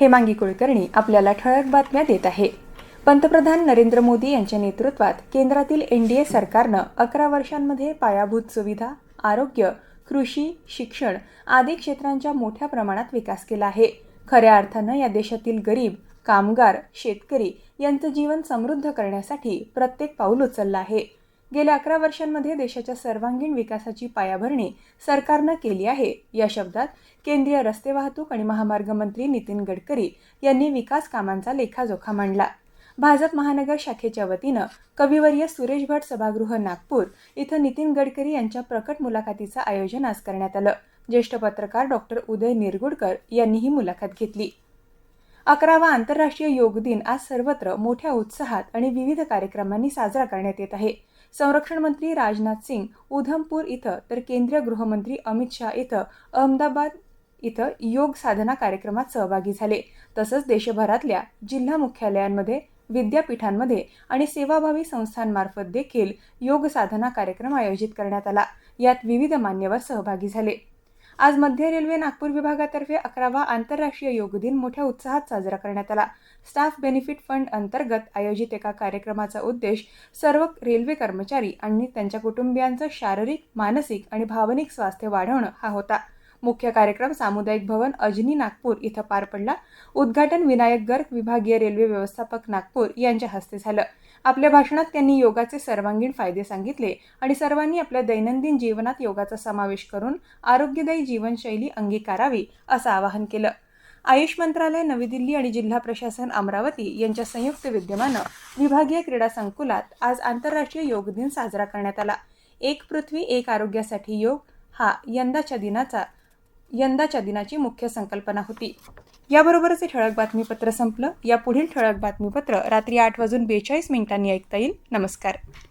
हेमांगी कुलकर्णी आपल्याला ठळक बातम्या देत आहे. पंतप्रधान नरेंद्र मोदी यांच्या नेतृत्वात केंद्रातील एन डी ए सरकारनं अकरा वर्षांमध्ये पायाभूत सुविधा आरोग्य कृषी शिक्षण आदी क्षेत्रांच्या मोठ्या प्रमाणात विकास केला आहे. खऱ्या अर्थानं या देशातील गरीब कामगार शेतकरी यांचं जीवन समृद्ध करण्यासाठी प्रत्येक पाऊल उचललं आहे. गेल्या अकरा वर्षांमध्ये देशाच्या सर्वांगीण विकासाची पायाभरणी सरकारनं केली आहे. या शब्दात केंद्रीय रस्ते वाहतूक आणि महामार्ग मंत्री नितीन गडकरी यांनी विकास कामांचा लेखाजोखा मांडला. भाजप महानगर शाखेच्या वतीनं कविवर्य सुरेश भट सभागृह नागपूर इथं नितीन गडकरी यांच्या प्रकट मुलाखतीचं आयोजन आज करण्यात आलं. ज्येष्ठ पत्रकार डॉक्टर उदय निरगुडकर यांनी ही मुलाखत घेतली. अकरावा आंतरराष्ट्रीय योग दिन आज सर्वत्र मोठ्या उत्साहात आणि विविध कार्यक्रमांनी साजरा करण्यात येत आहे. संरक्षण मंत्री राजनाथ सिंग उधमपूर इथं तर केंद्रीय गृहमंत्री अमित शहा इथं अहमदाबाद इथं योग साधना कार्यक्रमात सहभागी झाले. तसंच देशभरातल्या जिल्हा मुख्यालयांमध्ये विद्यापीठांमध्ये आणि सेवाभावी संस्थांमार्फत देखील योग साधना कार्यक्रम आयोजित करण्यात आला. यात विविध मान्यवर सहभागी झाले. आज मध्य रेल्वे नागपूर विभागातर्फे अकरावा आंतरराष्ट्रीय योग दिन मोठ्या उत्साहात साजरा करण्यात आला. स्टाफ बेनिफिट फंड अंतर्गत आयोजित एका कार्यक्रमाचा उद्देश सर्व रेल्वे कर्मचारी आणि त्यांच्या कुटुंबियांचं शारीरिक मानसिक आणि भावनिक स्वास्थ्य वाढवणं हा होता. मुख्य कार्यक्रम सामुदायिक भवन अजनी नागपूर इथं पार पडला. उद्घाटन विनायक गर्ग विभागीय रेल्वे व्यवस्थापक नागपूर यांच्या हस्ते झालं. आपल्या भाषणात त्यांनी योगाचे सर्वांगीण फायदे सांगितले आणि सर्वांनी आपल्या दैनंदिन जीवनात योगाचा समावेश करून आरोग्यदायी जीवनशैली अंगीकारावी असं आवाहन केलं. आयुष मंत्रालय नवी दिल्ली आणि जिल्हा प्रशासन अमरावती यांच्या संयुक्त विद्यमानं विभागीय क्रीडा संकुलात आज आंतरराष्ट्रीय योग दिन साजरा करण्यात आला. एक पृथ्वी एक आरोग्यासाठी योग हा यंदाच्या दिनाचा यंदाच्या दिनाची मुख्य संकल्पना होती. याबरोबरच हे ठळक बातमीपत्र संपलं. या पुढील ठळक बातमीपत्र रात्री आठ वाजून बेचाळीस मिनिटांनी ऐकता येईल. नमस्कार.